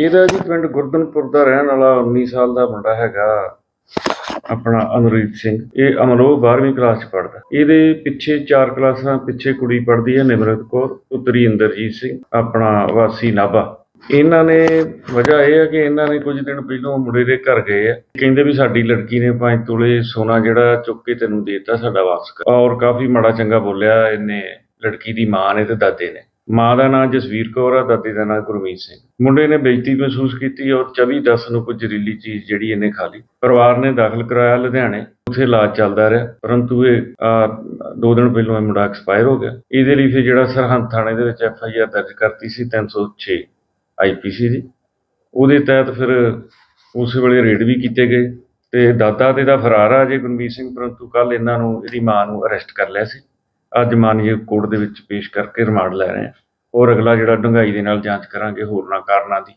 ਇਹਦਾ ਜੀ ਪਿੰਡ ਗੁਰਦਨਪੁਰ ਦਾ ਰਹਿਣ ਵਾਲਾ 19 ਸਾਲ ਦਾ ਮੁੰਡਾ ਹੈਗਾ, ਆਪਣਾ ਅਮਰੀਤ ਸਿੰਘ। ਇਹ ਅਮਰੋ 12ਵੀਂ ਕਲਾਸ ਚ ਪੜਦਾ ਇਹਦੇ ਪਿੱਛੇ ਚਾਰ ਕਲਾਸਾਂ ਪਿੱਛੇ ਕੁੜੀ ਪੜਦੀ ਹੈ ਨਿਮਰਤ ਕੌਰ, ਪੁੱਤਰੀ ਇੰਦਰਜੀਤ ਸਿੰਘ, ਆਪਣਾ ਵਾਸੀ ਨਾਭਾ। ਇਹਨਾਂ ਨੇ, ਵਜ੍ਹਾ ਇਹ ਹੈ ਕਿ ਇਹਨਾਂ ਨੇ ਕੁਝ ਦਿਨ ਪਹਿਲਾਂ ਮੁੰਡੇ ਦੇ ਘਰ ਗਏ ਆ। ਕਹਿੰਦੇ ਵੀ ਸਾਡੀ ਲੜਕੀ ਨੇ 5 ਤੋਲੇ ਸੋਨਾ ਜਿਹੜਾ ਚੁੱਕ ਕੇ ਤੈਨੂੰ ਦੇਤਾ ਸਾਡਾ ਵਾਪਸ ਕਰ ਔਰ ਕਾਫੀ ਮਾੜਾ ਚੰਗਾ ਬੋਲਿਆ ਇਹਨੇ, ਲੜਕੀ ਦੀ ਮਾਂ ਨੇ ਤੇ ਦਾਦੇ ਨੇ। ਮਾਂ ਦਾ ਨਾਂ ਜਸਵੀਰ ਕੌਰ ਆ, ਦਾਦੀ ਦਾ ਨਾਂ ਗੁਰਮੀਤ ਸਿੰਘ। ਮੁੰਡੇ ਨੇ ਬੇਇੱਜ਼ਤੀ ਮਹਿਸੂਸ ਕੀਤੀ ਔਰ 24 ਦਸ ਨੂੰ ਕੋਈ ਜ਼ਹਿਰੀਲੀ ਚੀਜ਼ ਜਿਹੜੀ ਇਹਨੇ ਖਾ ਲਈ। ਪਰਿਵਾਰ ਨੇ ਦਾਖਲ ਕਰਾਇਆ ਲੁਧਿਆਣੇ, ਉੱਥੇ ਇਲਾਜ ਚੱਲਦਾ ਰਿਹਾ, ਪਰੰਤੂ ਇਹ ਦੋ ਦਿਨ ਪਹਿਲਾਂ ਇਹ ਮੁੰਡਾ ਐਕਸਪਾਇਰ ਹੋ ਗਿਆ। ਇਹਦੇ ਲਈ ਫਿਰ ਜਿਹੜਾ ਸਰਹੰਦ ਥਾਣੇ ਦੇ ਵਿੱਚ ਐਫ ਆਈ ਆਰ ਦਰਜ ਕਰਤੀ ਸੀ 306 ਆਈਪੀਸੀ ਦੀ। ਉਹਦੇ ਤਹਿਤ ਫਿਰ ਉਸ ਵੇਲੇ ਰੇਡ ਵੀ ਕੀਤੇ ਗਏ ਤੇ ਦਾਦਾ ਤੇ ਦਾ ਫਰਾਰ ਆ ਜੇ ਗੁਰਮੀਤ ਸਿੰਘ, ਪਰੰਤੂ ਕੱਲ ਇਹਨਾਂ ਨੂੰ, ਇਹਦੀ ਮਾਂ ਨੂੰ ਅਰੈਸਟ ਕਰ ਲਿਆ ਸੀ। ਅੱਜ ਮਾਨਯੋਗ ਕੋਰਟ ਦੇ ਵਿੱਚ ਪੇਸ਼ ਕਰਕੇ ਰਿਮਾਂਡ ਲੈ ਰਹੇ ਹਾਂ। ਹੋਰ ਅਗਲਾ ਜਿਹੜਾ ਡੂੰਘਾਈ ਦੇ ਨਾਲ ਜਾਂਚ ਕਰਾਂਗੇ ਹੋਰਨਾਂ ਕਾਰਨਾਂ ਦੀ।